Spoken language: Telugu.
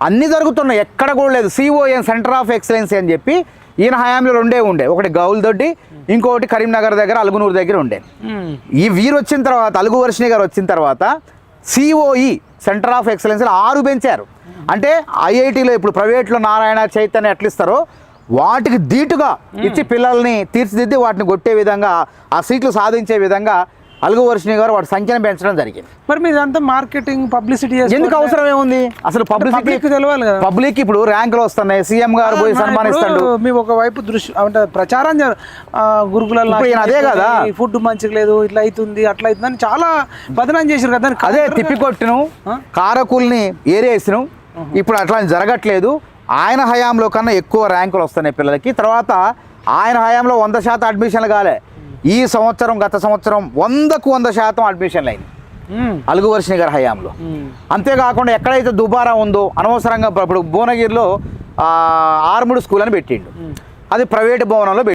అన్ని జరుగుతున్నాయి. ఎక్కడ కూడా లేదు. సిఓఎన్ సెంటర్ ఆఫ్ ఎక్సలెన్సీ అని చెప్పి ఈయన హయాంలో రెండే ఉండే. ఒకటి గౌల్దొడ్డి ఇంకొకటి కరీంనగర్ దగ్గర అలుగునూరు దగ్గర ఉండే. మ్మ్. ఈ వీరు వచ్చిన తర్వాత అలుగు వర్షిణి గారు వచ్చిన తర్వాత సిఓఈ సెంటర్ ఆఫ్ ఎక్సలెన్స్ ఆరు పెంచారు. అంటే ఐఐటిలో ఇప్పుడు ప్రైవేట్లో నారాయణ చైతన్య ఎట్లా ఇస్తారో వాటికి ధీటుగా ఇచ్చి పిల్లల్ని తీర్చిదిద్ది వాటిని కొట్టే విధంగా ఆ సీట్లు సాధించే విధంగా అలుగు వర్షిణి గారు వాటి సంఖ్యను పెంచడం జరిగింది. మరి మీరు అంతా మార్కెటింగ్ పబ్లిసిటీ ఎందుకు అవసరం ఏముంది? అసలు పబ్లిసిటీ పబ్లిక్ తెలియాలి కదా. పబ్లిక్ ఇప్పుడు ర్యాంకులు వస్తున్నాయి సీఎం గారు పోయి సన్మానిస్తాడు. మీ ఒక వైపు దృష్టి అంటే ప్రచారం ఈయన అదే కదా. ఫుడ్ మంచిగా లేదు ఇట్లా అవుతుంది అట్లా అవుతుంది అని చాలా బదనాం చేశారు కదా. అదే తిప్పికొట్టును? కారకుల్ని ఏరేసిను ఇప్పుడు అట్లా జరగట్లేదు. ఆయన హయాంలో కన్నా ఎక్కువ ర్యాంకులు వస్తున్నాయి పిల్లలకి. తర్వాత ఆయన హయాంలో వంద శాతం అడ్మిషన్లు కాలే. ఈ సంవత్సరం గత సంవత్సరం వందకు వంద శాతం అడ్మిషన్లు అయింది. అలుగు వర్షిణి గారి హయాంలో. అంతేకాకుండా ఎక్కడైతే దుబారా ఉందో అనవసరంగా ఇప్పుడు భువనగిరిలో ఆర్ముడ్ స్కూల్ అని పెట్టిండు అది ప్రైవేట్ భవనంలో